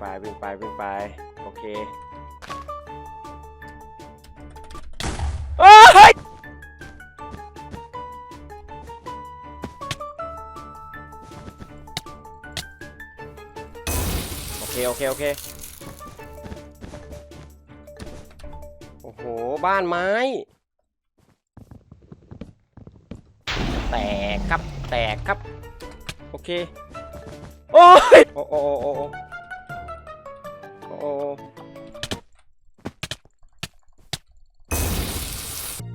ไปวิ่งไปวิ่งไป โอเคเอ้ยโอเค โอเค โอเค โอ้โห บ้านไม้ แตกครับ แตกครับ โอเค โอ้ย โอ้โอ้โอ้ โอ้โอ้โอ้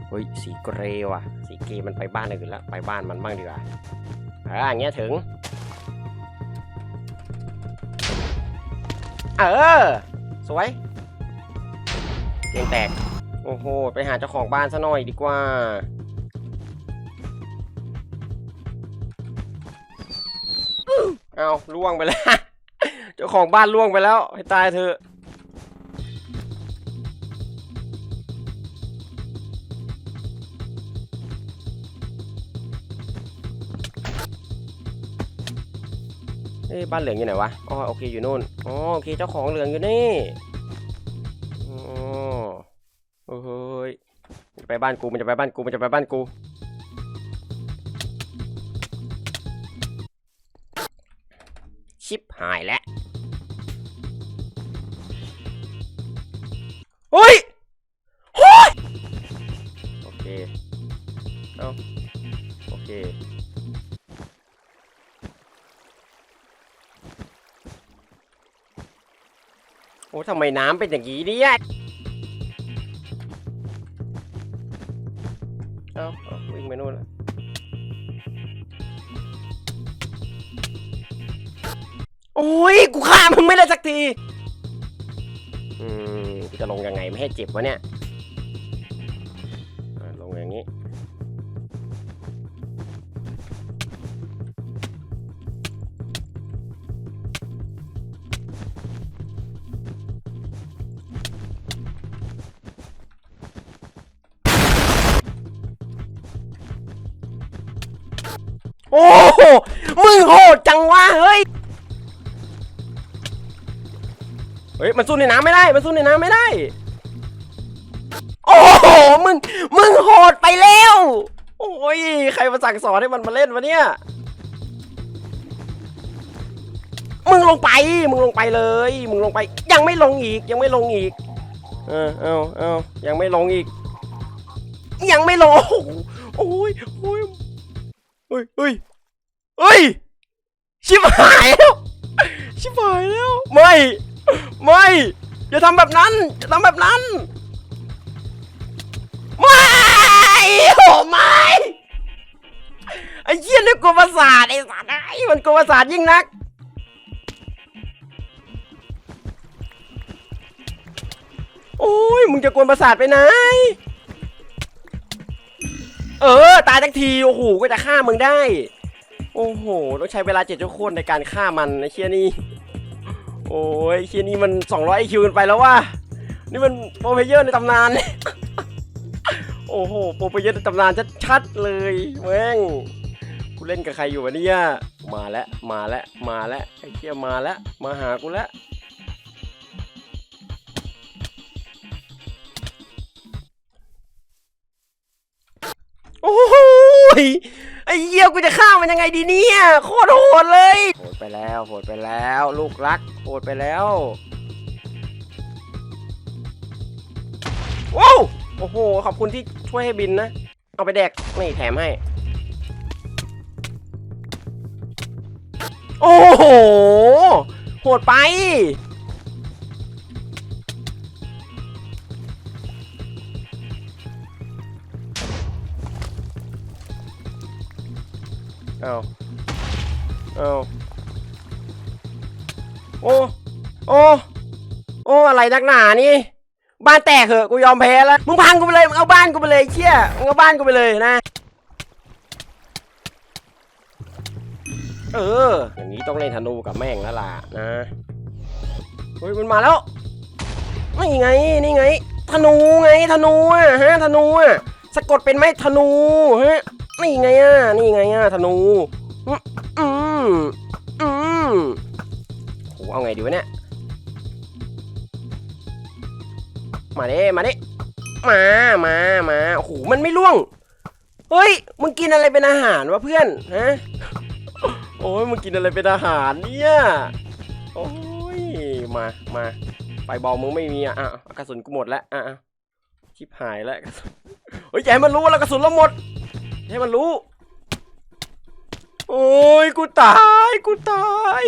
เฮ้ยสีเกรว่ะ สีเกมันไปบ้านอื่นแล้วไปบ้านมันบ้างดีกว่าอ่าอย่างเงี้ยถึง เออ สวยเตียงแตก โอ้โห ไปหาเจ้าของบ้านซะหน่อยดีกว่า เอาล่วงไปแล้ว เจ้าของบ้านล่วงไปแล้ว ให้ตายเถอะเอ้ยบ้านเหลืองอยู่ไหนวะ อ๋อโอเคอยู่นู่น อ๋อโอเคเจ้าของเหลืองอยู่นี่อ๋อโอ้เฮ้ยมันจะไปบ้านกูมันจะไปบ้านกูมันจะไปบ้านกู ชิปหายแล้ว เฮ้ยเฮ้ยโอเค เอาโอเค โอ้ทำไมน้ำเป็นอย่างนี้เนี่ยเอาเอาวิ่งไปนู่นแล้วโอ้ย กูฆ่ามึงไม่ได้สักที จะลงยังไงไม่ให้เจ็บวะเนี่ยลงอย่างนี้ โอ้โหมึงโหดจังวะเฮ้ย เฮ้ย มันสู้ในน้ำไม่ได้ มันสู้ในน้ำไม่ได้ โอ้โห มึง มึงโหดไปแล้ว โอ้ย ใครมาสั่งสอนให้มันมาเล่นวะเนี่ย มึงลงไป มึงลงไปเลย มึงลงไป ยังไม่ลงอีก ยังไม่ลงอีก เออเอาเอายังไม่ลงอีก ยังไม่ลง โอ้โหโอ้ยโอ้ยเฮ้ยเฮ้ยเฮ้ย ชิบหายแล้ว ชิบหายแล้ว ไม่ ไม่ อย่าทำแบบนั้น อย่าทำแบบนั้น ไม่โอ้ไม่ไอ้เหี้ยนี่กลัวประสาทไอ้สัตว์ไอ้มันกลัวประสาทยิ่งนัก โอ้ยมึงจะกวนประสาทไปไหน เออ ตายทั้งทีโอ้โหก็จะฆ่ามึงได้ โอ้โหต้องใช้เวลาเจ็ดชั่วโคตรในการฆ่ามันไอ้เชี่ยนี่ โอ้ยไอ้เชี่ยนี่มัน 200 IQ กันไปแล้วว่ะนี่มันโปรเพเยอร์ในตำนาน โอ้โห โปรเพเยอร์ในตำนานชัดๆเลยแม่งกูเล่นกับใครอยู่วะเนี่ย มาแล้วมาแล้วมาแล้วไอ้เชี่ยมาแล้วมาหากูแล้วโอ้โหย ไอ้เหี้ยกูจะฆ่ามันยังไงดีเนี่ยโคตรโหดเลยโหดไปแล้วโหดไปแล้ว ลูกรักโหดไปแล้วว้าวโอ้โหขอบคุณที่ช่วยให้บินนะ เอาไปแดกนี่แถมให้ โอ้โหโหดไป เอาเอาโอ้ โอ้ โอ้ อะไรนักหนานี่ บ้านแตกเหอะ กูยอมแพ้แล้ว มึงพังกูไปเลย มึงเอาบ้านกูไปเลยเชี่ยมึงเอาบ้านกูไปเลยนะ เออ อย่างนี้ต้องเล่นธนูกับแม่งแล้วล่ะนะ เฮ้ย มันมาแล้ว นี่ไง นี่ไง ธนูไง ธนูอะฮะ ธนูอะ สะกดเป็นไหมธนูฮะ นี่ไงอะ นี่ไงอะธนูอืมอืมอืมโหเอาไงดีวะเนี่ย มาเด้มาเด้มา มา มาโอ้โหมันไม่ล่วง เฮ้ย มึงกินอะไรเป็นอาหารวะเพื่อน ฮะ โอ้ยมึงกินอะไรเป็นอาหารเนี่ย โอ้ย มา มาไฟบอลมึงไม่มีอะอะกระสุนกูหมดแล้ว อะชิบหายแล้วกระสุน เฮ้ยอย่าให้มันรู้ว่าเรากระสุนเราหมด ให้มันรู้ โอ้ยกูตายกูตาย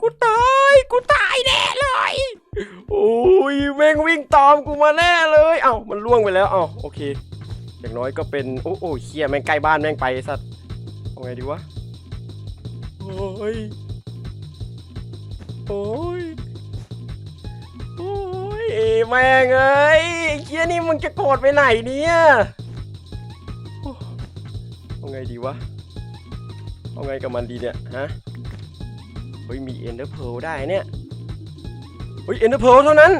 กูตายกูตายแน่เลยโอ้ยแม่งวิ่งตามกูมาแน่เลยเอ้ามันล่วงไปแล้วเอ้าโอเคอย่างน้อยก็เป็นโอ้โอ้เฮียแม่งใกล้บ้านแม่งไปสัตว์เอาไงดีวะโอ้ยโอ้ยโอ้ยแม่งเอ้ยเฮียนี่มึงจะโกรธไปไหนเนี่ย เอาไงดีวะ เอาไงกับมันดีเนี่ยฮะ เฮ้ยมีเอ็นเดอร์เพลได้เนี่ย เฮ้ยเอ็นเดอร์เพลเท่านั้น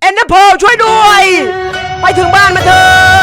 เอ็นเดอร์เพลช่วยด้วย ไปถึงบ้านมาเถอะ